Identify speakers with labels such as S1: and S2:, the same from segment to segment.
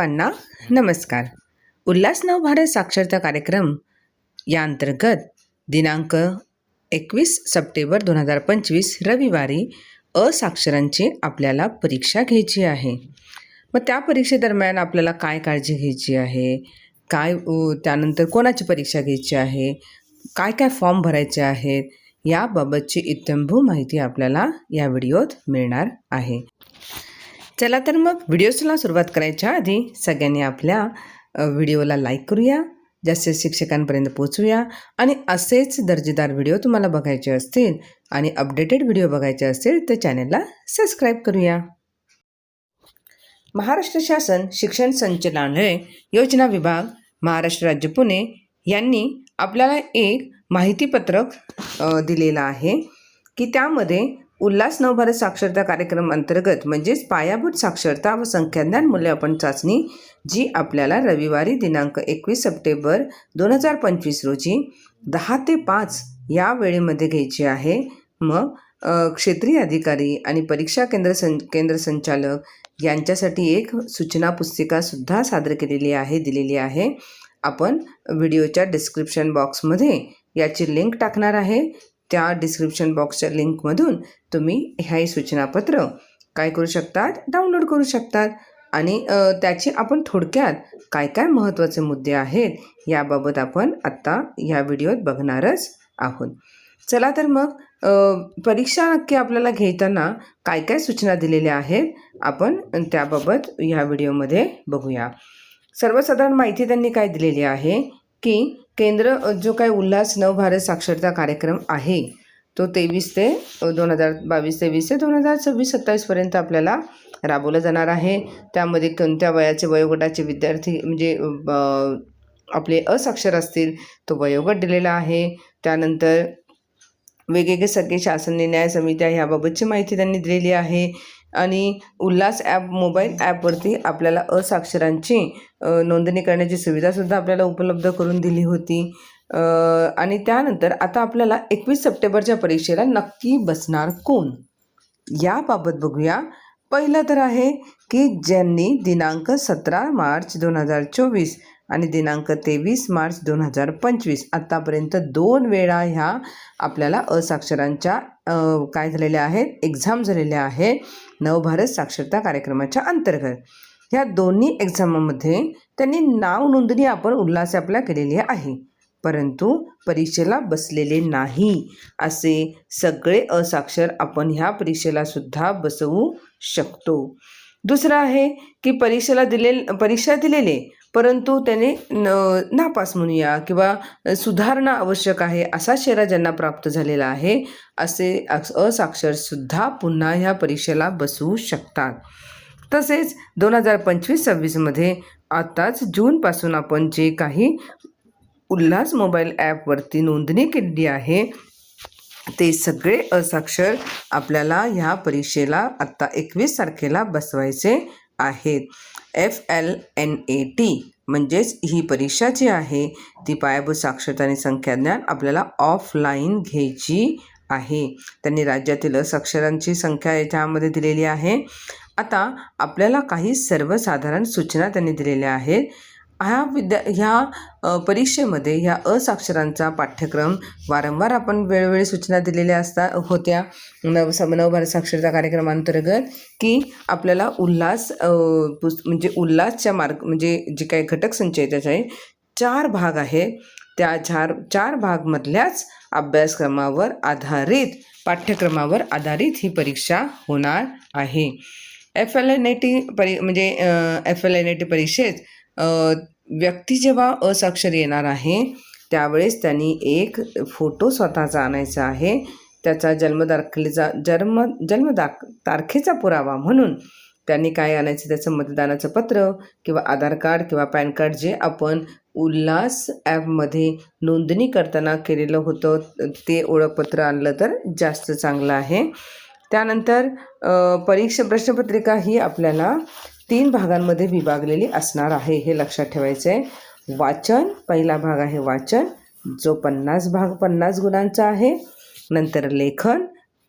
S1: सर्वांना नमस्कार. उल्हास नव भारत साक्षरता कार्यक्रम या अंतर्गत दिनांक एकवीस सप्टेंबर दोन हजार पंचवीस रविवारी असाक्षरांची आपल्याला परीक्षा घ्यायची आहे. मग त्या परीक्षेदरम्यान आपल्याला काय काळजी घ्यायची आहे? काय त्यानंतर कोणाची परीक्षा घ्यायची आहे? काय काय फॉर्म भरायचे आहेत? याबाबतची इत्यंभू माहिती आपल्याला या व्हिडिओत मिळणार आहे. चला तर मग व्हिडिओला सुरुवात करायच्या आधी सगळ्यांनी आपल्या व्हिडिओला लाईक करूया जास्तीत शिक्षकांपर्यंत पोचूया आणि असेच दर्जेदार व्हिडिओ तुम्हाला बघायचे असतील आणि अपडेटेड व्हिडिओ बघायचे असतील तर चॅनलला सबस्क्राईब करूया. महाराष्ट्र शासन शिक्षण संचालनालय योजना विभाग महाराष्ट्र राज्य पुणे यांनी आपल्याला एक माहितीपत्रक दिलेलं आहे की त्यामध्ये उल्हास नवभारत साक्षरता कार्यक्रम अंतर्गत म्हणजेच पायाभूत साक्षरता व संख्याज्ञान मूल्यमापन चाचणी जी आपल्याला रविवारी दिनांक एकवीस सप्टेंबर दोन हजार पंचवीस रोजी दहा ते पाच या वेळेमध्ये घ्यायची आहे. मग क्षेत्रीय अधिकारी आणि परीक्षा केंद्र सं केंद्र संचालक यांच्यासाठी एक सूचना पुस्तिकासुद्धा सादर केलेली आहे दिलेली आहे. आपण व्हिडिओच्या डिस्क्रिप्शन बॉक्समध्ये याची लिंक टाकणार आहे. त्या डिस्क्रिप्शन बॉक्सच्या लिंकमधून तुम्ही ह्याही सूचनापत्र काय करू शकतात डाउनलोड करू शकतात. आणि त्याचे आपण थोडक्यात काय काय महत्त्वाचे मुद्दे आहेत याबाबत आपण आत्ता ह्या व्हिडिओत बघणारच आहोत. चला तर मग परीक्षा नक्की आपल्याला घेताना काय काय सूचना दिलेल्या आहेत आपण त्याबाबत ह्या व्हिडिओमध्ये बघूया. सर्वसाधारण माहिती त्यांनी काय दिलेली आहे की केंद्र जो काय उल्हास नवभारत साक्षरता कार्यक्रम आहे तो तेवीस ते दोन हजार बावीस तेवीस ते दोन हजार सव्वीस सत्तावीसपर्यंत आपल्याला राबवला जाणार आहे. त्यामध्ये कोणत्या वयाचे वयोगटाचे विद्यार्थी म्हणजे ब- आपले असाक्षर असतील तो वयोगट दिलेला आहे. त्यानंतर वेगवेगळे सगळे शासन न्याय समित्या ह्याबाबतची माहिती त्यांनी दिलेली आहे. आणि उल्हास ॲप मोबाईल ॲपवरती आपल्याला असाक्षरांची नोंदणी करण्याची सुविधासुद्धा आपल्याला उपलब्ध करून दिली होती. आणि त्यानंतर आता आपल्याला एकवीस सप्टेंबरच्या परीक्षेला नक्की बसणार कोण? याबाबत बघूया. पहिलं तर आहे की ज्यांनी दिनांक सतरा मार्च दोन हजार चोवीस आणि दिनांक तेवीस मार्च दोन हजार पंचवीस आत्तापर्यंत दोन वेळा ह्या आपल्याला असाक्षरांच्या काय झालेल्या आहेत? एक्झाम झालेल्या आहेत. नवभारत साक्षरता कार्यक्रमाच्या अंतर्गत. ह्या दोन्ही एक्झामामध्ये त्यांनी नाव नोंदणी आपण उल्हास आपल्या केलेली आहे. परंतु परीक्षेला बसलेले नाही. असे सगळे असाक्षर आपण ह्या परीक्षेला सुद्धा बसवू शकतो. दुसरं आहे की परीक्षेला दिले परीक्षा दिलेले परंतु त्याने न नापास म्हणूया किंवा सुधारणा आवश्यक आहे असा शेरा ज्यांना प्राप्त झालेला आहे असे असाक्षरसुद्धा पुन्हा ह्या परीक्षेला बसवू शकतात. तसेच दोन हजार पंचवीस सव्वीसमध्ये आत्ताच जूनपासून आपण जे काही उल्हास मोबाईल ॲपवरती नोंदणी केलेली आहे ते सगळे असाक्षर आपल्याला ह्या परीक्षेला आत्ता एकवीस तारखेला बसवायचे आहेत. F L N A T म्हणजेच ही परीक्षा जी आहे ती पायाभूत साक्षरता आणि संख्याज्ञान आपल्याला ऑफलाईन घ्यायची आहे. त्यांनी राज्यातील असाक्षरांची संख्या याच्यामध्ये दिलेली आहे. आता आपल्याला काही सर्वसाधारण सूचना त्यांनी दिलेल्या आहेत. ह्या विद्या ह्या परीक्षेमध्ये ह्या असाक्षरांचा पाठ्यक्रम वारंवार आपण वेळोवेळी सूचना दिलेल्या असता होत्या. नव सम नवभारत साक्षरता कार्यक्रमांतर्गत की आपल्याला उल्हास अ, म्हणजे उल्हासच्या मार्ग म्हणजे जे काही घटक संच आहे त्याचे चार भाग आहे. त्या चार चार भागमधल्याच अभ्यासक्रमावर आधारित पाठ्यक्रमावर आधारित ही परीक्षा होणार आहे. F L N A T परी म्हणजे F L N A T परीक्षेत व्यक्ती जेव्हा असाक्षर येणार आहे त्यावेळेस त्यांनी एक फोटो स्वतःचा आणायचा आहे. त्याचा जन्मदाखलेचा जन्म जन्मदाख तारखेचा पुरावा म्हणून त्यांनी काय आणायचं? त्याचं मतदानाचं पत्र किंवा आधार कार्ड किंवा पॅन कार्ड जे आपण उल्हास ॲपमध्ये नोंदणी करताना केलेलं होतं ते ओळखपत्र आणलं तर जास्त चांगलं आहे. त्यानंतर परीक्षा प्रश्नपत्रिका ही आपल्याला तीन भागांमध्ये विभागलेली असणार आहे हे लक्षात ठेवायचं आहे वाचन पहिला भाग आहे वाचन जो पन्नास भाग पन्नास गुणांचा आहे. नंतर लेखन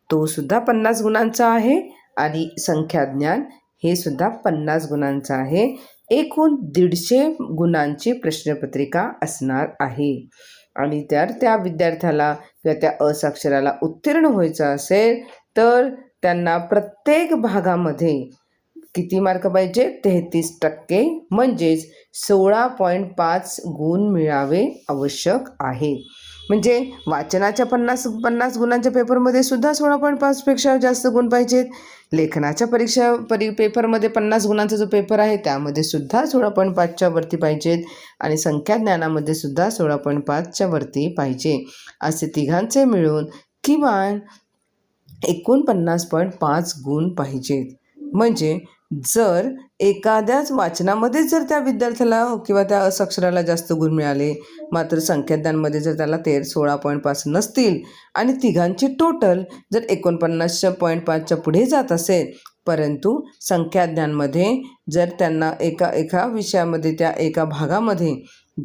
S1: तो सुद्धा पन्नास गुणांचा आहे. आणि संख्याज्ञान हे सुद्धा पन्नास गुणांचं आहे. एकूण दीडशे गुणांची प्रश्नपत्रिका असणार आहे. आणि तर त्या विद्यार्थ्याला किंवा त्या असाक्षराला उत्तीर्ण व्हायचं असेल तर त्यांना प्रत्येक भागामध्ये किती मार्क पाहिजे? तेहतीस टक्के. म्हणजेच सोळा पॉईंट पाच गुण मिळावे आवश्यक आहे. म्हणजे वाचनाच्या पन्नास पन्नास गुणांच्या पेपरमध्ये सुद्धा सोळा पॉईंट पाचपेक्षा जास्त गुण पाहिजेत. लेखनाच्या परीक्षा परी पेपरमध्ये पन्नास गुणांचा जो पेपर आहे त्यामध्ये सुद्धा सोळा पॉईंट पाचच्या वरती पाहिजेत. आणि संख्या ज्ञानामध्ये सुद्धा सोळा पॉईंट पाचच्या वरती पाहिजे. असे तिघांचे मिळून किमान एकोणपन्नास पॉईंट पाच गुण पाहिजेत. म्हणजे जर एखाद्याच वाचनामध्ये जर त्या विद्यार्थ्याला किंवा त्या असाक्षराला जास्त गुण मिळाले मात्र संख्याज्ञानमध्ये जर त्याला ते सोळा पॉईंट पाच नसतील आणि तिघांची टोटल जर एकोणपन्नासच्या पॉईंट पाचच्या पुढे जात असेल परंतु संख्याज्ञानमध्ये जर त्यांना एका एका विषयामध्ये त्या एका भागामध्ये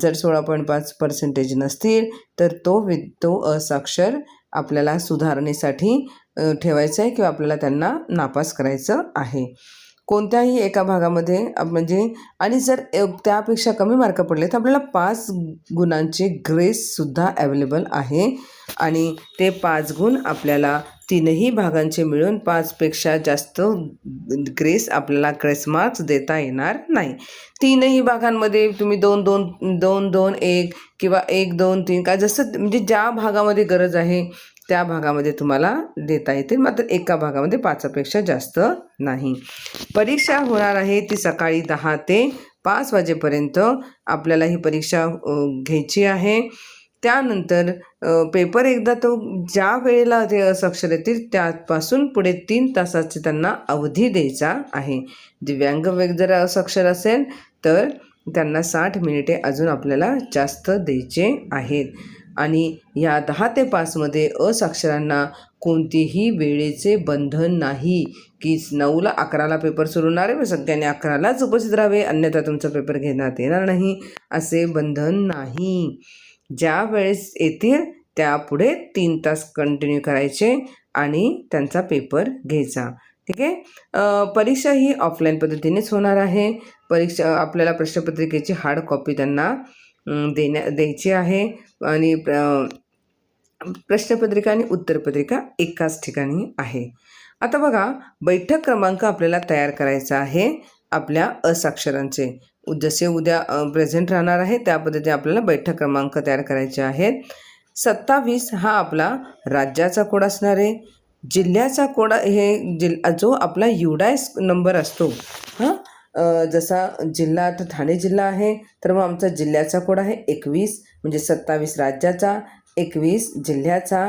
S1: जर सोळा पॉईंट पाच पर्सेंटेज नसतील तर तो वि तो असाक्षर आपल्याला सुधारणेसाठी ठेवायचा ठेवायचं आहे किंवा आपल्याला त्यांना नापास करायचं आहे. कोणत्याही एका भागामध्ये म्हणजे आणि जर त्यापेक्षा कमी मार्क पडले तर आपल्याला पाच गुणांचे ग्रेससुद्धा अवेलेबल आहे. आणि ते पाच गुण आपल्याला तीनही भागांचे मिळून पाचपेक्षा जास्त ग्रेस आपल्याला ग्रेस मार्क्स देता येणार नाही. तीनही भागांमध्ये तुम्ही दोन दोन दोन दोन एक किंवा एक दोन तीन काय जसं म्हणजे ज्या भागामध्ये गरज आहे त्या भागामध्ये तुम्हाला देता येतील. मात्र एका भागामध्ये पाचापेक्षा जास्त नाही. परीक्षा होणार आहे ती सकाळी दहा ते पाच वाजेपर्यंत. आपल्याला ही परीक्षा घ्यायची आहे. त्यानंतर पेपर एकदा तो ज्या वेळेला ते असाक्षर येतील त्यापासून पुढे तीन तासाचे त्यांना अवधी द्यायचा आहे. दिव्यांग व्यक्ती जर असक्षर असेल तर त्यांना साठ मिनिटे अजून आपल्याला जास्त द्यायचे आहेत. आणि या दहा ते पाचमध्ये असाक्षरांना कोणतेही वेळेचे बंधन नाही. की नऊला अकराला पेपर सुरू होणार आहे सगळ्यांनी अकरालाच उपस्थित राहावे अन्यथा तुमचा पेपर घेण्यात येणार नाही असे बंधन नाही. ज्या वेळेस येतील त्यापुढे तीन तास कंटिन्यू करायचे आणि त्यांचा पेपर घ्यायचा. ठीक आहे? परीक्षा ही ऑफलाईन पद्धतीनेच होणार आहे. परीक्षा आपल्याला प्रश्नपत्रिकेची हार्ड कॉपी त्यांना देण्या द्यायची आहे. आणि प्र- प्रश्नपत्रिका आणि उत्तरपत्रिका एकाच ठिकाणी आहे. आता बघा बैठक क्रमांक आपल्याला तयार करायचा आहे आपल्या असाक्षरांचे. जसे उद्या प्रेझेंट राहणार आहे त्या पद्धतीने आपल्याला बैठक क्रमांक तयार करायचे आहेत. सत्तावीस हा आपला राज्याचा कोड असणार आहे. जिल्ह्याचा कोड हे जिल जो आपला युडायस नंबर असतो हां? जसा जिल्हा आता ठाणे जिल्हा आहे तर मग आमचा जिल्ह्याचा कोड आहे एकवीस म्हणजे सत्तावीस राज्याचा एकवीस जिल्ह्याचा.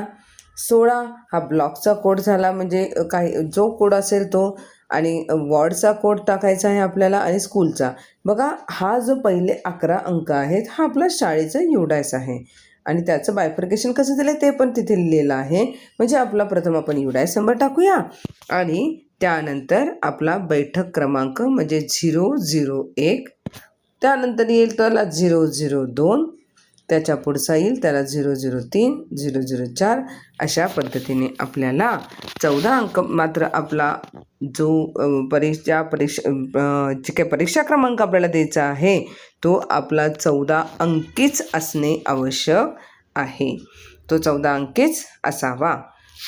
S1: सोळा हा ब्लॉकचा कोड झाला म्हणजे काही जो कोड असेल तो आणि वॉर्डचा कोड टाकायचा आहे आपल्याला आणि स्कूलचा. बघा हा जो पहिले अकरा अंक आहेत हा आपला शाळेचा युडायस आहे. आणि त्याचं बायफर्केशन कसं दिलं ते पण तिथे लिहिलेलं आहे. म्हणजे आपला प्रथम आपण युडायस नंबर टाकूया. आणि त्यानंतर आपला बैठक क्रमांक म्हणजे झिरो झिरो एक. त्यानंतर येईल त्याला झिरो झिरो दोन. त्याच्या पुढचा येईल त्याला झिरो झिरो तीन झिरो झिरो चार अशा पद्धतीने आपल्याला चौदा अंक मात्र आपला जो परीक्षा परीक्षा जे काही परीक्षा क्रमांक आपल्याला द्यायचा आहे तो आपला चौदा अंकीच असणे आवश्यक आहे. तो चौदा अंकीच असावा.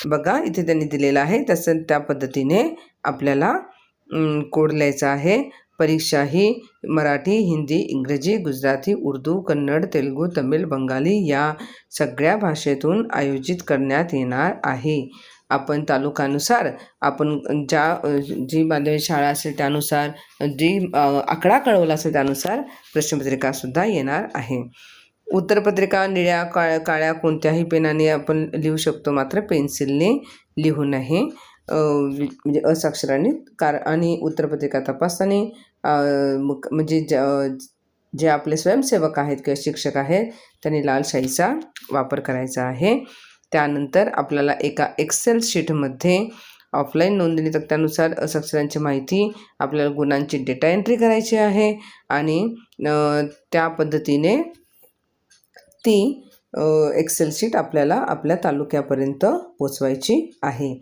S1: बघा इथे त्यांनी दिलेला आहे. तसं त्या पद्धतीने आपल्याला कोड लिहायचा आहे. परीक्षा ही मराठी हिंदी इंग्रजी गुजराती उर्दू कन्नड तेलुगू तमिळ बंगाली या सगळ्या भाषेतून आयोजित करण्यात येणार आहे. आपण तालुकानुसार आपण ज्या जी माध्यमिक शाळा असेल त्यानुसार जी आकडा कळवला असेल त्यानुसार प्रश्नपत्रिकासुद्धा येणार आहे. उत्तरपत्रिका निळ्या काळ्या काळ्या कोणत्याही पेनाने आपण लिहू शकतो. मात्र पेन्सिलने लिहू नये. म्हणजे असाक्षराने. कार आणि उत्तरपत्रिका तपासताना म्हणजे ज- जे आपले स्वयंसेवक आहेत किंवा शिक्षक आहेत त्यांनी लाल शाईचा वापर करायचा आहे. त्यानंतर आपल्याला एका एक्सेल शीटमध्ये ऑफलाईन नोंदणी तक्त्यानुसार असाक्षरांची माहिती आपल्याला गुणांची डेटा एंट्री करायची आहे. आणि त्या पद्धतीने ती एक्सेल शीट आपल्याला आपल्या तालुक्यापर्यंत पोचवायची आहे.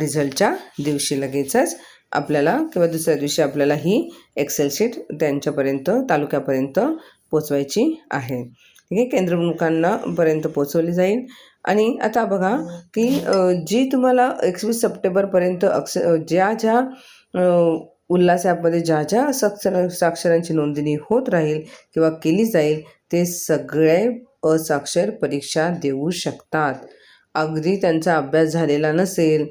S1: रिझल्टच्या दिवशी लगेचच आपल्याला किंवा दुसऱ्या दिवशी आपल्याला ही एक्सेल शीट त्यांच्यापर्यंत तालुक्यापर्यंत पोचवायची आहे. ठीक आहे? केंद्रप्रमुखांनापर्यंत पोचवली जाईल. आणि आता बघा की जी तुम्हाला एकवीस सप्टेंबरपर्यंत अक्ष ज्या ज्या उल्हास ॲपमध्ये ज्या ज्या साक्षर साक्षरांची नोंदणी होत राहील किंवा केली जाईल ते सगळे असाक्षर परीक्षा देऊ शकतात. अगदी त्यांचा अभ्यास झालेला नसेल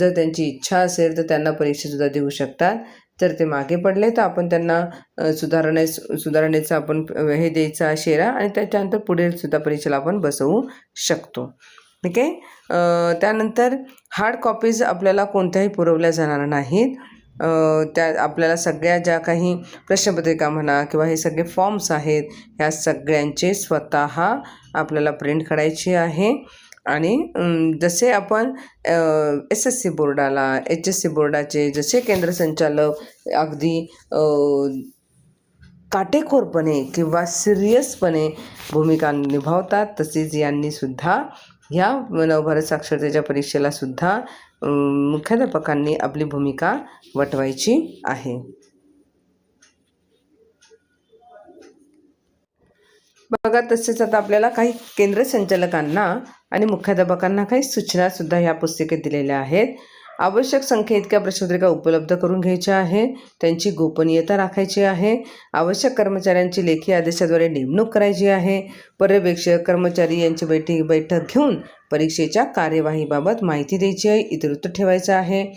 S1: जर त्यांची इच्छा असेल तर त्यांना परीक्षासुद्धा देऊ शकतात. जर ते मागे पडले तर आपण त्यांना सुधारणे सुधारणेचा आपण हे द्यायचा शेरा आणि त्याच्यानंतर पुढील सुद्धा परीक्षेला आपण बसवू शकतो. ठीक आहे? त्यानंतर हार्ड कॉपीज आपल्याला कोणत्याही पुरवल्या जाणार नाहीत. त्या आपल्याला सगळ्या ज्या काही प्रश्नपत्रिका म्हणा किंवा हे सगळे फॉर्म्स आहेत ह्या सगळ्यांचे स्वतः आपल्याला प्रिंट काढायची आहे. आणि जसे आपण एस एस सी बोर्डाला एच एस सी बोर्डाचे जसे केंद्र संचालक अगदी काटेकोरपणे किंवा सिरियसपणे भूमिका निभावतात तसेच यांनीसुद्धा ह्या नवभारत साक्षरतेच्या परीक्षेला सुद्धा मुख्याध्यापकांनी आपली भूमिका वटवायची आहे. बघा तसेच आता आपल्याला काही केंद्र संचालकांना आणि मुख्याध्यापकांना काही सूचनासुद्धा ह्या पुस्तिकेत दिलेल्या आहेत. आवश्यक संख्ये इतक्या प्रश्नपत्रिका उपलब्ध करून घ्यायच्या आहे. त्यांची गोपनीयता राखायची आहे. आवश्यक कर्मचाऱ्यांची लेखी आदेशाद्वारे नेमणूक करायची आहे. पर्यवेक्षक कर्मचारी यांची बैठक बैठक घेऊन परीक्षेच्या कार्यवाहीबाबत माहिती द्यायची आहे. इतरत्र ठेवायचं आहे.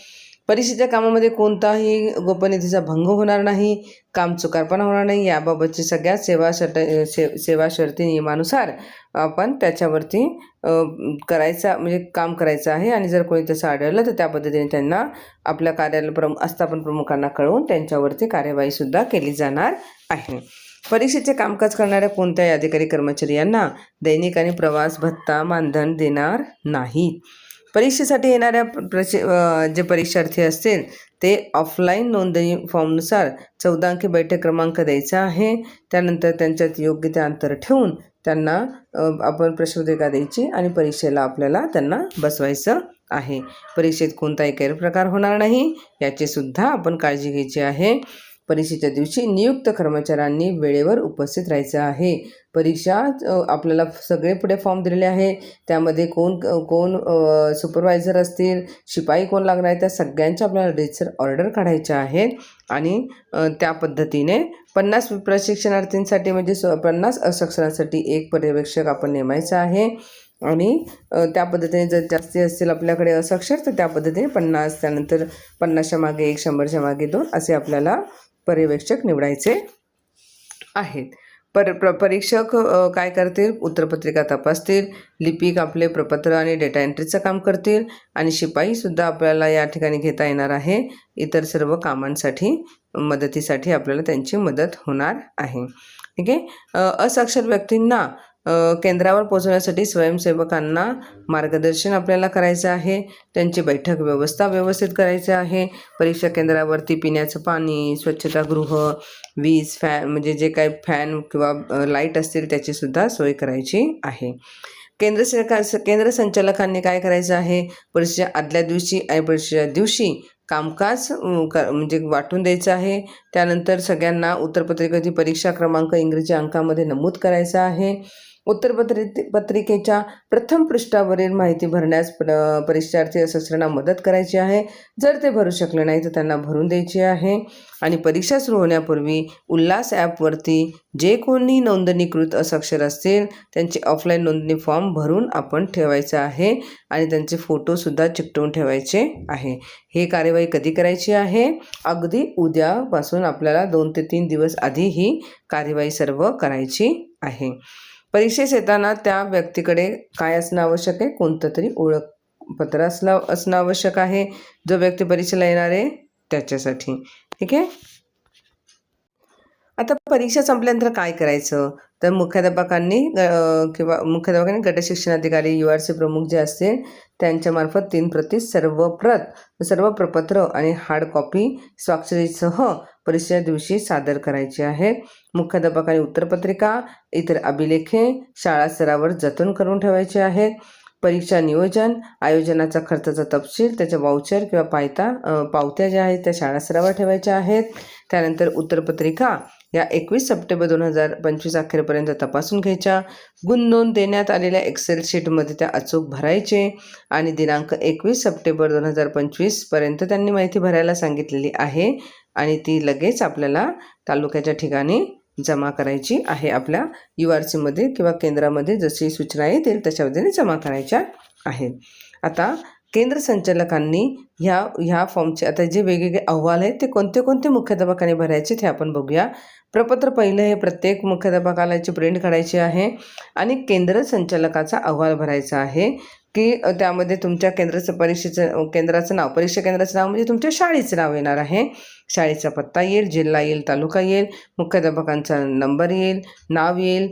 S1: परीक्षेच्या कामामध्ये कोणताही गोपनीयतेचा भंग होणार नाही काम चुकारपणा होणार नाही याबाबतची सगळ्या सेवा शर्ट से सेवा शर्ती नियमानुसार आपण त्याच्यावरती करायचा म्हणजे काम करायचं आहे आणि जर कोणी तसं आढळलं तर त्या पद्धतीने त्यांना आपल्या कार्यालय प्रमुख आस्थापन प्रमुखांना कळवून त्यांच्यावरती कार्यवाहीसुद्धा केली जाणार आहे. परीक्षेचे कामकाज करणाऱ्या कोणत्याही अधिकारी कर्मचारी यांना दैनिक आणि प्रवास भत्ता मानधन देणार नाहीत परीक्षेसाठी येणाऱ्या प्रशि जे परीक्षार्थी असतील ते ऑफलाईन नोंदणी फॉर्मनुसार चौदा अंकी बैठक क्रमांक द्यायचा आहे. त्यानंतर त्यांच्यात योग्य ते अंतर ठेवून त्यांना आपण प्रश्नपत्रिका द्यायची आणि परीक्षेला आपल्याला त्यांना बसवायचं आहे. परीक्षेत कोणताही गैरप्रकार होणार नाही याची सुद्धा आपण काळजी घ्यायची आहे. परीक्षेच्या दिवशी नियुक्त कर्मचाऱ्यांनी वेळेवर उपस्थित राहायचं आहे. परीक्षा आपल्याला सगळे पुढे फॉर्म दिलेले आहे त्यामध्ये कोण कोण सुपरवायझर असतील शिपाई कोण लागणार आहे त्या सगळ्यांच्या आपल्याला रजिस्टर ऑर्डर काढायच्या आहेत. आणि त्या पद्धतीने पन्नास प्रशिक्षणार्थींसाठी म्हणजे स पन्नास असक्षरांसाठी एक पर्यवेक्षक आपण नेमायचा आहे. आणि त्या पद्धतीने जर जास्ती असतील आपल्याकडे असक्षर तर त्या पद्धतीने पन्नास त्यानंतर पन्नासच्या मागे एक शंभरच्या मागे दोन असे आपल्याला पर्यवेक्षक निवडायचे आहेत. पर प्र परीक्षक काय करतील? उत्तरपत्रिका तपासतील लिपिक आपले प्रपत्र आणि डेटा एंट्रीचं काम करतील आणि शिपाईसुद्धा आपल्याला या ठिकाणी घेता येणार आहे. इतर सर्व कामांसाठी मदतीसाठी आपल्याला त्यांची मदत होणार आहे. ठीक आहे? असाक्षर व्यक्तींना केंद्रावर पोहोचवण्यासाठी स्वयंसेवकांना मार्गदर्शन आपल्याला करायचं आहे. त्यांची बैठक व्यवस्था व्यवस्थित करायची आहे. परीक्षा केंद्रावरती पिण्याचं पाणी स्वच्छतागृह वीज फॅन म्हणजे जे काही फॅन किंवा लाइट असतील त्याचीसुद्धा सोय करायची आहे. केंद्र सरकार केंद्र संचालकांनी काय करायचं आहे? परीक्षेच्या आदल्या दिवशी आणि परीक्षेच्या दिवशी कामकाज क म्हणजे वाटून द्यायचं आहे. त्यानंतर सगळ्यांना उत्तरपत्रिकेची परीक्षा क्रमांक इंग्रजी अंकामध्ये नमूद करायचा आहे. उत्तरपत्रि पत्रिकेच्या प्रथम पृष्ठावरील माहिती भरण्यास परीक्षार्थी असस्त्रांना मदत करायची आहे. जर ते भरू शकले नाही तर त्यांना भरून द्यायची आहे. आणि परीक्षा सुरू होण्यापूर्वी उल्हास ॲपवरती जे कोणी नोंदणीकृत असक्षर असतील त्यांचे ऑफलाईन नोंदणी फॉर्म भरून आपण ठेवायचं आहे आणि त्यांचे फोटोसुद्धा चिकटवून ठेवायचे आहे. हे कार्यवाही कधी करायची आहे? अगदी उद्यापासून आपल्याला दोन ते तीन दिवस आधी ही कार्यवाही सर्व करायची आहे. परीक्षेस येताना त्या व्यक्तीकडे काय असणं आवश्यक आहे? कोणतं तरी ओळखपत्र असणं असणं आवश्यक आहे. जो व्यक्ती परीक्षेला येणार आहे त्याच्यासाठी. ठीक आहे? आता परीक्षा संपल्यानंतर काय करायचं? तर मुख्याध्यापकांनी किंवा मुख्याध्यापकांनी गट शिक्षणाधिकारी यू आर सी प्रमुख जे असतील त्यांच्यामार्फत तीन प्रती सर्व प्रत सर्व प्रपत्र आणि हार्ड कॉपी स्वाक्षरीसह परीक्षेच्या दिवशी सादर करायची आहे. मुख्याध्यापकांनी उत्तरपत्रिका इतर अभिलेखे शाळा स्तरावर जतन करून ठेवायचे आहेत. परीक्षा नियोजन आयोजनाचा खर्चाचा तपशील त्याच्या वाउचर किंवा पायता पावत्या ज्या आहेत त्या शाळा स्तरावर ठेवायच्या आहेत. त्यानंतर उत्तरपत्रिका या एकवीस सप्टेंबर दोन हजार पंचवीस अखेरपर्यंत तपासून घ्यायच्या. गुण नोंद देण्यात आलेल्या एक्सेल शीटमध्ये त्या अचूक भरायचे आणि दिनांक एकवीस सप्टेंबर दोन हजार पंचवीसपर्यंत त्यांनी माहिती भरायला सांगितलेली आहे आणि ती लगेच आपल्याला तालुक्याच्या ठिकाणी जमा करायची आहे. आपल्या यू आर सीमध्ये किंवा केंद्रामध्ये जशी सूचना येतील तशा पद्धतीने जमा करायच्या आहेत. आता केंद्र संचालकांनी ह्या ह्या फॉर्मचे आता जे वेगवेगळे अहवाल आहेत ते कोणते कोणते मुख्याध्यापकाने भरायचे ते आपण बघूया. प्रपत्र पहिलं हे प्रत्येक मुख्याध्यापकाला प्रिंट काढायची आहे आणि केंद्र संचालकाचा अहवाल भरायचा आहे. की त्यामध्ये तुमच्या केंद्राचं परीक्षेचं केंद्राचं नाव परीक्षा केंद्राचं नाव म्हणजे तुमच्या शाळेचं नाव येणार आहे. शाळेचा पत्ता येईल जिल्हा येईल तालुका येईल मुख्याध्यापकांचा नंबर येईल नाव येईल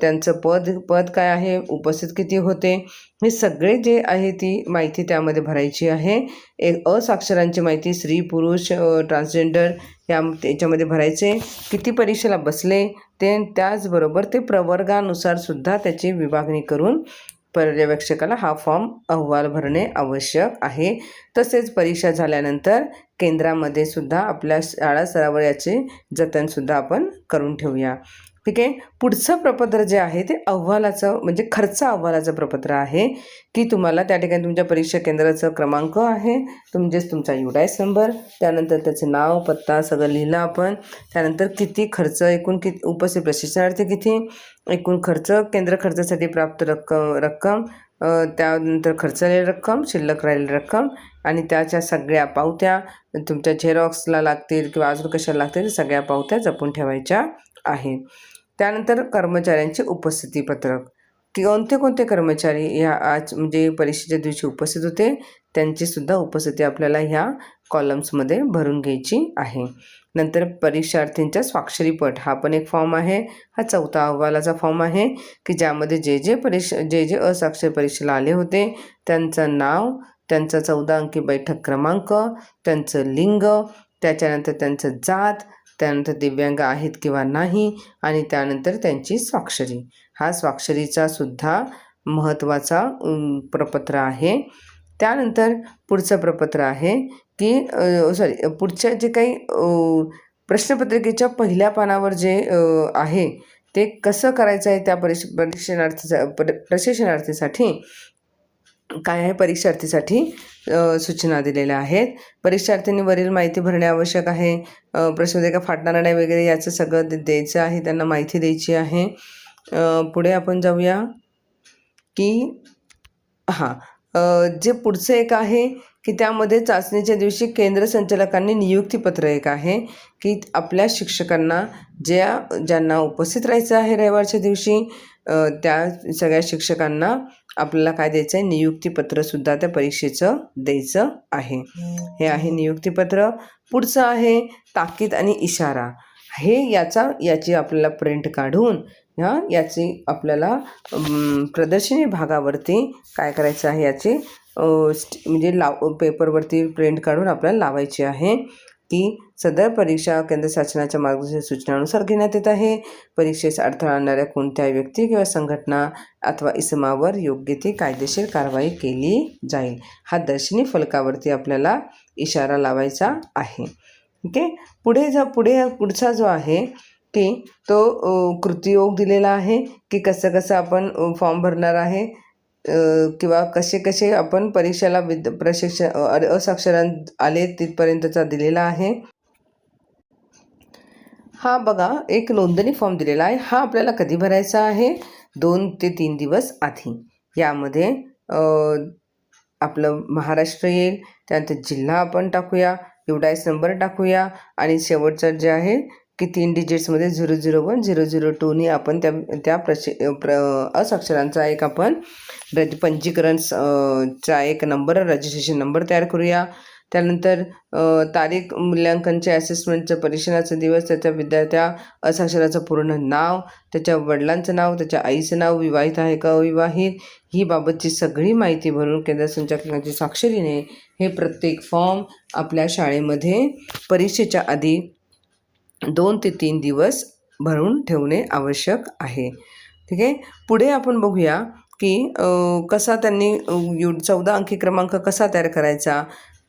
S1: त्यांचं पद पद काय आहे उपस्थित किती होते हे सगळे जे आहे ती माहिती त्यामध्ये भरायची आहे. एक असाक्षरांची माहिती स्त्री पुरुष ट्रान्सजेंडर या त्याच्यामध्ये भरायचे. किती परीक्षेला बसले ते त्याचबरोबर ते प्रवर्गानुसार सुद्धा त्याची विभागणी करून पर्यवेक्षकाला हा फॉर्म अहवाल भरणे आवश्यक आहे. तसेच परीक्षा झाल्यानंतर केंद्रामध्ये सुद्धा आपल्या शाळा सरावर याचे जतनसुद्धा आपण करून ठेवूया. ठीक आहे? पुढचं प्रपत्र जे आहे ते अहवालाचं म्हणजे खर्च अहवालाचं प्रपत्र आहे की तुम्हाला त्या ठिकाणी तुमच्या परीक्षा केंद्राचं क्रमांक आहे तुमचेच तुमचा युडायस नंबर त्यानंतर त्याचं नाव पत्ता सगळं लिहिलं आपण त्यानंतर किती खर्च एकूण किती उपस्थित प्रशिक्षणार्थी किती एकूण खर्च केंद्र खर्चासाठी प्राप्त रक्कम रक्कम त्यानंतर खर्चलेली रक्कम शिल्लक राहिलेली रक्कम आणि त्याच्या सगळ्या पावत्या तुमच्या झेरॉक्सला लागतील किंवा अजून कशाला लागतील सगळ्या पावत्या जपून ठेवायच्या आहेत त्यानंतर कर्मचाऱ्यांचे उपस्थिती पत्रक की कोणते कोणते कर्मचारी ह्या आज म्हणजे परीक्षेच्या दिवशी उपस्थित होते त्यांचीसुद्धा उपस्थिती आपल्याला ह्या कॉलम्समध्ये भरून घ्यायची आहे. नंतर परीक्षार्थींचा स्वाक्षरीपट हा पण एक फॉर्म आहे. हा चौथा अहवालाचा फॉर्म आहे की ज्यामध्ये जे जे परीक्षा जे जे असाक्षर परीक्षेला आले होते त्यांचं नाव त्यांचा चौदा अंकी बैठक क्रमांक त्यांचं लिंग त्याच्यानंतर त्यांचं जात त्यानंतर दिव्यांग आहेत किंवा नाही आणि त्यानंतर त्यांची स्वाक्षरी. हा स्वाक्षरीचा सुद्धा महत्त्वाचा प्रपत्र आहे. त्यानंतर पुढचं प्रपत्र आहे की सॉरी पुढच्या जे काही प्रश्नपत्रिकेच्या पहिल्या पानावर जे आहे ते कसं करायचं आहे त्या परीक्ष परीक्षणार्थी पर प्रशिक्षणार्थीसाठी काय आहे? परीक्षार्थीसाठी सूचना दिलेल्या आहेत. परीक्षार्थींनी वरील माहिती भरणे आवश्यक आहे. अ, प्रश्नपत्रिका फाटणार नाही वगैरे याचं सगळं द्यायचं आहे. त्यांना माहिती द्यायची आहे. पुढे आपण जाऊया की हां. जे पुढचं एक आहे की त्यामध्ये चाचणीच्या दिवशी केंद्र संचालकांनी नियुक्तीपत्र एक आहे की आपल्या शिक्षकांना ज्या ज्यांना उपस्थित राहायचं आहे रविवारच्या दिवशी त्या सगळ्या शिक्षकांना आपल्याला काय द्यायचं आहे नियुक्तीपत्रसुद्धा त्या परीक्षेचं द्यायचं आहे. हे आहे नियुक्तीपत्र. पुढचं आहे ताकीद आणि इशारा. हे याचा याची आपल्याला प्रिंट काढून ह्या याची आपल्याला प्रदर्शनी भागावरती काय करायचं आहे याची म्हणजे लाव पेपरवरती प्रिंट काढून आपल्याला लावायची आहे. की सदर परीक्षा केंद्र शासनाच्या मार्गदर्शक सूचनानुसार घेण्यात येत आहे. परीक्षेस अडथळा आणणाऱ्या कोणत्याही व्यक्ती किंवा संघटना अथवा इसमावर योग्य ती कायदेशीर कारवाई केली जाईल. हा दर्शनी फलकावरती आपल्याला इशारा लावायचा आहे. ठीक आहे पुढे जा पुढे पुढचा जो आहे की तो कृतियोग दिलेला आहे की कसं कसं आपण फॉर्म भरणार आहे. किंवा कसे कसे आपण परीक्षेला विद प्रशिक्षण असाक्षरां आले तिथपर्यंतचा दिलेला आहे. हा बघा एक नोंदणी फॉर्म दिलेला आहे. हा आपल्याला कधी भरायचा आहे? दोन ते तीन दिवस आधी. यामध्ये आपलं महाराष्ट्र येईल त्यानंतर जिल्हा आपण टाकूया युडायस नंबर टाकूया आणि शेवटचं जे आहे की तीन डिजिट्समध्ये zero zero one zero zero टूनी आपण त्या त्या प्रशि प्र असाक्षरांचा एक आपण रज पंजीकरण स- चा एक नंबर रजिस्ट्रेशन नंबर तयार करूया. त्यानंतर तारीख मूल्यांकनचे असेसमेंटचं परीक्षणाचा दिवस त्याच्या विद्यार्थ्या असाक्षराचं पूर्ण नाव त्याच्या वडिलांचं नाव त्याच्या आईचं नाव विवाहित आहे का अविवाहित ही बाबतची सगळी माहिती भरून केंद्र संचालकांची स्वाक्षरीने हे प्रत्येक फॉर्म आपल्या शाळेमध्ये परीक्षेच्या आधी दोन ते तीन दिवस भरून ठेवणे आवश्यक आहे. ठीक आहे? पुढे आपण बघूया की कसा त्यांनी यु चौदा अंकी क्रमांक कसा तयार करायचा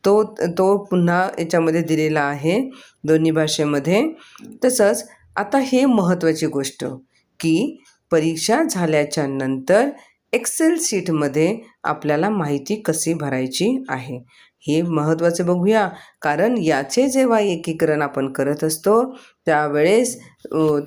S1: तो तो पुन्हा याच्यामध्ये दिलेला आहे दोन्ही भाषेमध्ये. तसंच आता हे महत्त्वाची गोष्ट की परीक्षा झाल्याच्यानंतर एक्सेल शीटमध्ये आपल्याला माहिती कशी भरायची आहे? हे महत्त्वाचे बघूया. कारण याचे जेव्हा एकीकरण आपण करत असतो त्यावेळेस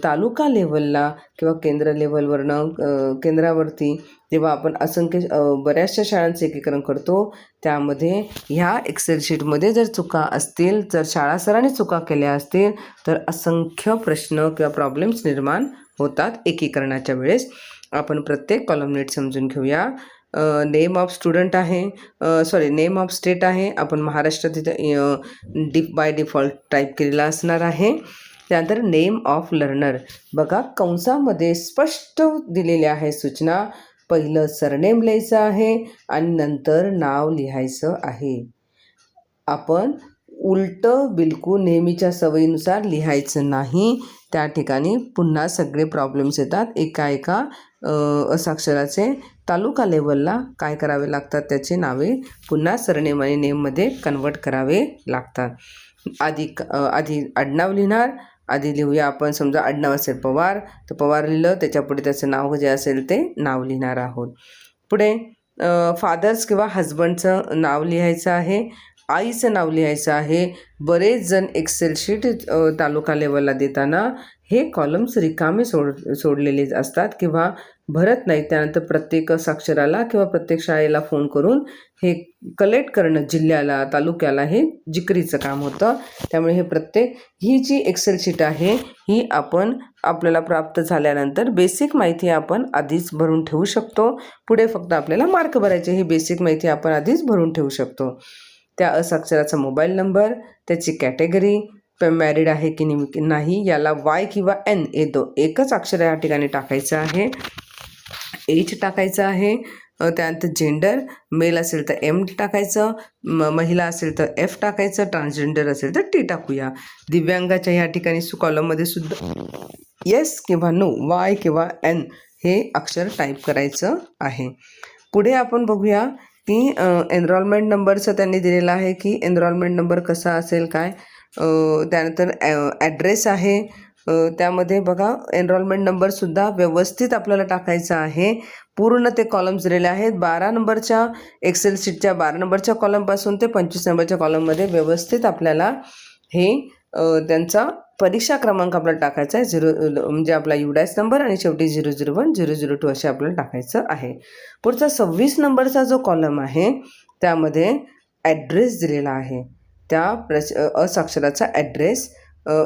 S1: तालुका लेवलला किंवा केंद्र लेवलवरनं केंद्रावरती जेव्हा आपण असंख्य बऱ्याचशा शाळांचं एकीकरण करतो त्यामध्ये ह्या एक्सेल शीटमध्ये जर चुका असतील जर शाळा सरांनी चुका केल्या असतील तर असंख्य प्रश्न किंवा प्रॉब्लेम्स निर्माण होतात एकीकरणाच्या वेळेस. आपण प्रत्येक कॉलम नीट समजून घेऊया. नेम ऑफ स्टुडंट आहे. सॉरी नेम ऑफ स्टेट आहे. आपण महाराष्ट्रात तिथं डि बाय डिफॉल्ट टाईप केलेला असणार आहे. त्यानंतर नेम ऑफ लर्नर बघा कंसामध्ये स्पष्ट दिलेल्या आहे सूचना. पहिलं सरनेम लिहायचं आहे आणि नंतर नाव लिहायचं आहे. आपण उलटं बिलकुल नेहमीच्या सवयीनुसार लिहायचं नाही. त्या ठिकाणी पुन्हा सगळे प्रॉब्लेम्स येतात. एका एका असाक्षराचे तालुका लेवलला काय करावे लागतात त्याची नावे पुन्हा सरनेम आणि नेममध्ये कन्वर्ट करावे लागतात. आधी क- आधी आडनाव लिहिणार आधी लिहूया आपण समजा आडनाव असेल पवार तर पवार लिहिलं त्याच्यापुढे त्याचं नाव जे असेल ते नाव लिहिणार आहोत. पुढे फादर्स किंवा हजबंडचं नाव लिहायचं आहे. आईचं नाव लिहायचं आहे. बरेच जण एक्सेल शीट तालुका लेवलला देताना हे कॉलम्स रिकामे सोड सोडलेले असतात किंवा भरत नाही त्यानंतर प्रत्येक साक्षराला किंवा प्रत्येक शाळेला फोन करून हे कलेक्ट करणं जिल्ह्याला तालुक्याला हे जिकरीचं काम होतं. त्यामुळे हे प्रत्येक ही जी एक्सेल शीट आहे ही आपण आपल्याला प्राप्त झाल्यानंतर बेसिक माहिती आपण आधीच भरून ठेवू शकतो. पुढे फक्त आपल्याला मार्क भरायचे ही बेसिक माहिती आपण आधीच भरून ठेवू शकतो. त्या असाक्षराचा मोबाईल नंबर त्याची कॅटेगरी मॅरिड आहे की की नाही याला वाय किंवा एन हे दो एकच अक्षर या ठिकाणी टाकायचं आहे. एज टाकायचं आहे. त्यानंतर जेंडर मेल असेल तर एम टाकायचं म महिला असेल तर एफ टाकायचं ट्रान्सजेंडर असेल तर टी टाकूया. दिव्यांगाच्या ह्या ठिकाणी सु कॉलममध्ये सुद्धा येस किंवा नो वाय किंवा एन हे अक्षर टाईप करायचं आहे. पुढे आपण बघूया की एनरॉलमेंट नंबरचं त्यांनी दिलेलं आहे की एनरॉलमेंट नंबर कसा असेल काय त्यानंतर ॲड्रेस आहे. त्यामध्ये बघा एनरोलमेंट नंबरसुद्धा व्यवस्थित आपल्याला टाकायचा आहे. पूर्ण ते कॉलम्स दिलेले आहेत. बारा नंबरच्या एक्सेल शीटच्या बारा नंबरच्या कॉलमपासून ते पंचवीस नंबरच्या कॉलममध्ये व्यवस्थित आपल्याला हे त्यांचा परीक्षा क्रमांक आपल्याला टाकायचा आहे. झिरो म्हणजे आपला युडायस नंबर आणि शेवटी zero zero one zero zero two असे आपल्याला टाकायचं आहे. पुढचा सव्वीस नंबरचा जो कॉलम आहे त्यामध्ये ॲड्रेस दिलेला आहे. त्या प्रच असाक्षराचा ॲड्रेस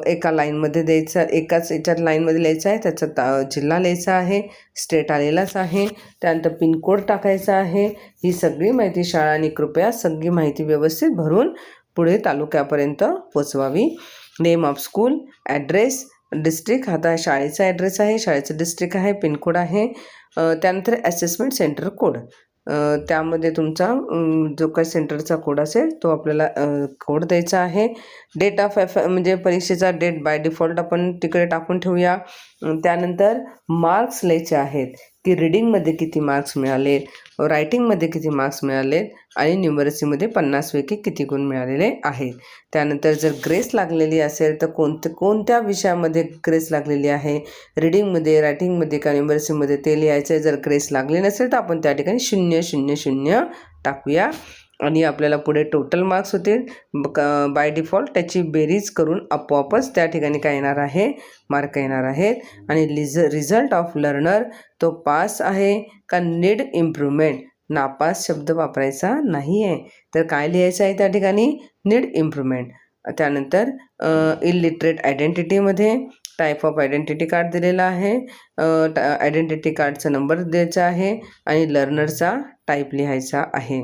S1: एका लाईनमध्ये द्यायचा एकाच याच्यात लाईनमध्ये लिहायचा आहे. त्याचा ता जिल्हा लिहायचा आहे स्टेट आलेलाच आहे. त्यानंतर पिनकोड टाकायचा आहे. ही सगळी माहिती शाळांनी कृपया सगळी माहिती व्यवस्थित भरून पुढे तालुक्यापर्यंत पोचवावी. Name of school address district आता शाळेचा ॲड्रेस आहे. शाळेचं डिस्ट्रिक्ट आहे पिनकोड आहे. त्यानंतर ॲसेसमेंट सेंटर कोड त्यामध्ये तुमचा जो काही सेंटरचा कोड असेल तो आपल्याला कोड द्यायचा आहे. डेट ऑफ एफ म्हणजे परीक्षेचा डेट बाय डिफॉल्ट आपण तिकडे टाकून ठेवूया. त्यानंतर मार्क्स लिहायचे आहेत. की रीडिंगमध्ये किती मार्क्स मिळाले रायटिंगमध्ये किती मार्क्स मिळाले आणि न्युमरसीमध्ये पन्नासपैकी किती गुण मिळालेले आहेत त्यानंतर जर ग्रेस लागलेली असेल तर कोणते कोणत्या विषयामध्ये ग्रेस लागलेली आहे? रीडिंगमध्ये रायटिंगमध्ये का न्युमरसीमध्ये ते लिहायचं आहे जर ग्रेस लागले नसेल तर आपण त्या ठिकाणी शून्य शून्य शून्य टाकूया. आणि आपल्याला पुढे टोटल मार्क्स होतील बाय डिफॉल्ट त्याची बेरीज करून आपोआपच त्या ठिकाणी काय येणार आहे? मार्क येणार आहेत. आणि लिझ रिझल्ट ऑफ लर्नर तो पास आहे का नीड इम्प्रूव्हमेंट नापास शब्द वापरायचा नाही आहे तर काय लिहायचं आहे त्या ठिकाणी? नीड इम्प्रूव्हमेंट त्यानंतर इलिटरेट आयडेंटिटीमध्ये टाईप ऑफ आयडेंटिटी कार्ड दिलेला आहे. आयडेंटिटी कार्डचा नंबर द्यायचा आहे. आणि लर्नरचा टाईप लिहायचा आहे.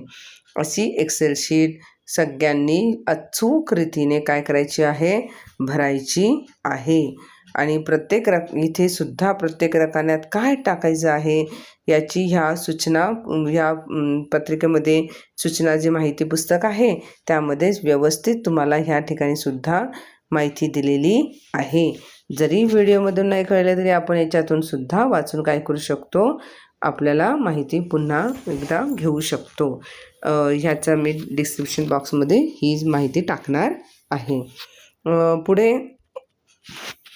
S1: अशी एक्सेल शीट सगळ्यांनी अचूक रीतीने काय करायची आहे? भरायची आहे. आणि प्रत्येक रक इथे सुद्धा प्रत्येक रकान्यात काय टाकायचं आहे? याची ह्या सूचना ह्या पत्रिकेमध्ये सूचना जी माहिती पुस्तक आहे त्यामध्येच व्यवस्थित तुम्हाला ह्या ठिकाणी सुद्धा माहिती दिलेली आहे. जरी व्हिडिओमधून नाही कळलं तरी आपण याच्यातून सुद्धा वाचून काय करू शकतो? आपल्याला माहिती पुन्हा एकदा घेऊ शकतो. ह्याचा मी डिस्क्रिप्शन बॉक्समध्ये ही माहिती टाकणार आहे. पुढे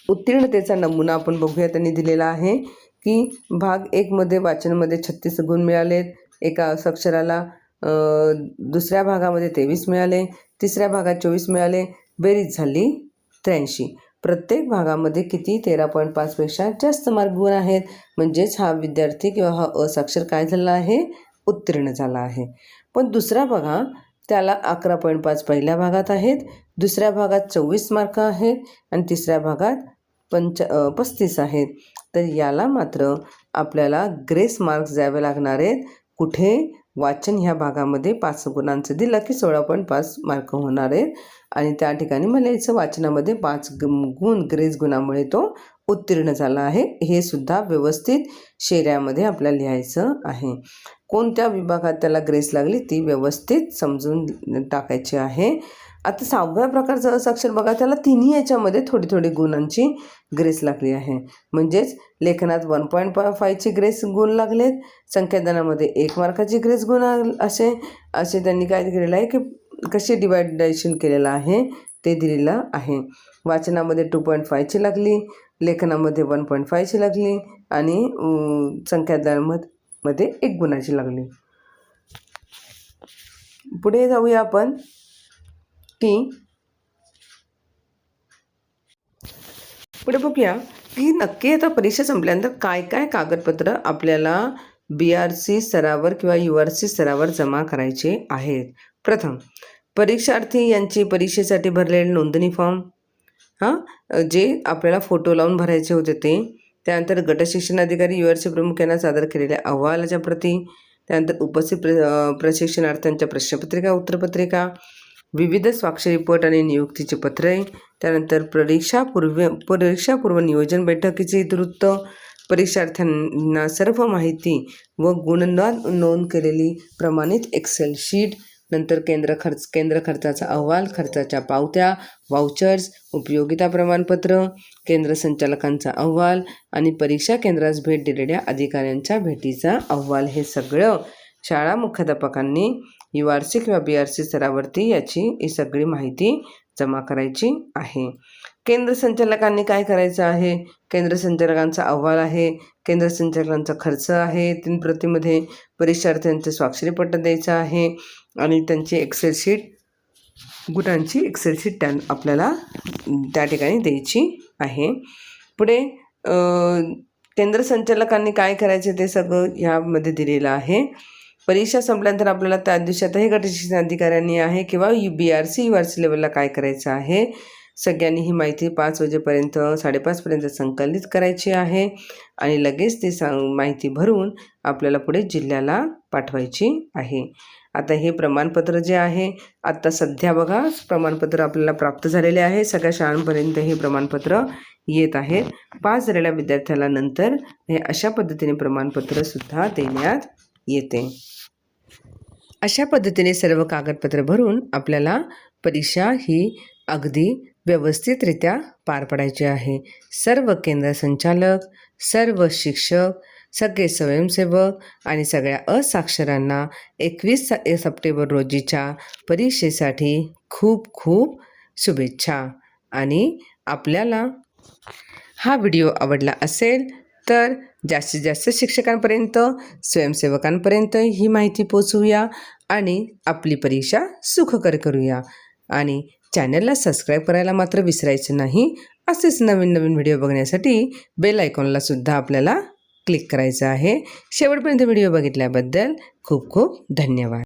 S1: उत्तीर्णतेचा नमुना आपण बघूया. त्यांनी दिलेला आहे की भाग एकमध्ये वाचनमध्ये छत्तीस गुण मिळालेत एका अक्षराला दुसऱ्या भागामध्ये तेवीस मिळाले. तिसऱ्या भागात चोवीस मिळाले. बेरीज झाली त्र्याऐंशी. प्रत्येक भागामध्ये किती तेरा पॉईंट पाचपेक्षा जास्त मार्क गुण आहेत. म्हणजेच हा विद्यार्थी किंवा हा असाक्षर काय झाला आहे? उत्तीर्ण झाला आहे. पण दुसरा बघा त्याला अकरा पॉईंट पाच पहिल्या भागात आहेत. दुसऱ्या भागात चोवीस मार्क आहेत. आणि तिसऱ्या भागात पंच पस्तीस आहेत. तर याला मात्र आपल्याला ग्रेस मार्क्स द्यावे लागणार आहेत. कुठे? वाचन ह्या भागामध्ये पाच गुणांचं दिलं की सोळा पॉईंट पाच मार्क होणार आहेत आणि त्या ठिकाणी मला वाचनामध्ये पाच गुण ग्रेस गुणामुळे तो उत्तीर्ण झाला आहे. हे सुद्धा व्यवस्थित शेऱ्यामध्ये आपल्याला लिहायचं आहे. कोणत्या विभागात त्याला ग्रेस लागली ती व्यवस्थित समजून टाकायची आहे. आता सहाव्या प्रकारचं असाक्षर बघा त्याला तिन्ही याच्यामध्ये थोडी थोडी गुणांची ग्रेस लागली आहे. म्हणजेच लेखनात वन पॉईंट फायची ग्रेस गुण लागलेत संख्यादानामध्ये एक मार्काची ग्रेस गुण असे असे त्यांनी काय केलेलं आहे की कसे डिवायडेशन केलेलं आहे ते दिलेलं आहे. वाचनामध्ये टू पॉईंट फायची लागली लेखनामध्ये वन पॉईंट फायची लागली आणि अं, मध्ये एक गुणाची लागली. पुढे जाऊया आपण. की पुढे बघूया की नक्की आता परीक्षा संपल्यानंतर काय काय कागदपत्र आपल्याला बी आर सी स्तरावर किंवा यू आर सी स्तरावर जमा करायचे आहेत. प्रथम परीक्षार्थी यांची परीक्षेसाठी भरलेले नोंदणी फॉर्म हां? जे आपल्याला फोटो लावून भरायचे होते ते. त्यानंतर गट शिक्षण अधिकारी यू आर सी प्रमुख यांना सादर केलेल्या अहवालाच्या प्रती. त्यानंतर उपस्थित प्र प्रशिक्षणार्थ्यांच्या प्रश्नपत्रिका उत्तरपत्रिका. विविध स्वाक्षरीपट आणि नियुक्तीचे पत्रे त्यानंतर परीक्षापूर्व परीक्षापूर्व नियोजन बैठकीचे वृत्त परीक्षार्थ्यांना सर्व माहिती व गुणनाद नोंद केलेली प्रमाणित एक्सेल शीट नंतर केंद्र खर्च केंद्र खर्चाचा अहवाल खर्चाच्या पावत्या वाउचर्स उपयोगिता प्रमाणपत्र केंद्र संचालकांचा अहवाल आणि परीक्षा केंद्रास भेट दिलेल्या अधिकाऱ्यांच्या भेटीचा अहवाल. हे सगळं शाळा मुख्याध्यापकांनी यू आर सी किंवा बी आर सी स्तरावरती याची ही सगळी माहिती जमा करायची आहे. केंद्र संचालकांनी काय करायचं आहे? केंद्र संचालकांचा अहवाल आहे. केंद्र संचालकांचा खर्च आहे. तीन प्रतीमध्ये परीक्षार्थ्यांचे स्वाक्षरीपत्र द्यायचं आहे आणि त्यांची एक्सेल शीट गुणांची एक्सेल शीट त्या आपल्याला त्या ठिकाणी द्यायची आहे. पुढे केंद्र संचालकांनी काय करायचे ते सगळं ह्यामध्ये दिलेलं आहे. परीक्षा संपल्यानंतर आपल्याला त्या दिवसातही गट शिक्षण अधिकाऱ्यांनी आहे किंवा U B R C U R C लेवलला काय करायचं आहे? सगळ्यांनी ही माहिती पाच वाजेपर्यंत साडेपाचपर्यंत संकलित करायची आहे आणि लगेच ती सांग माहिती भरून आपल्याला पुढे जिल्ह्याला पाठवायची आहे. आता हे प्रमाणपत्र जे आहे आत्ता सध्या बघा प्रमाणपत्र आपल्याला प्राप्त झालेले आहे. सगळ्या शाळांपर्यंत हे प्रमाणपत्र येत आहेत पास झालेल्या विद्यार्थ्याला नंतर हे अशा पद्धतीने प्रमाणपत्रसुद्धा देण्यात येते. अशा पद्धतीने सर्व कागदपत्र भरून आपल्याला परीक्षा ही अगदी व्यवस्थितरित्या पार पडायची आहे. सर्व केंद्र संचालक सर्व शिक्षक सगळे स्वयंसेवक आणि सगळ्या असाक्षरांना एकवीस सप्टेंबर रोजीच्या परीक्षेसाठी खूप खूप शुभेच्छा. आणि आपल्याला हा व्हिडिओ आवडला असेल तर जास्तीत जास्त शिक्षकांपर्यंत स्वयंसेवकांपर्यंत ही माहिती पोचवूया आणि आपली परीक्षा सुखकर करूया. आणि चॅनलला सबस्क्राईब करायला मात्र विसरायचं नाही असेच नवीन नवीन व्हिडिओ बघण्यासाठी बेल आयकॉनला सुद्धा आपल्याला क्लिक करायचं आहे. शेवटपर्यंत व्हिडिओ बघितल्याबद्दल खूप खूप धन्यवाद.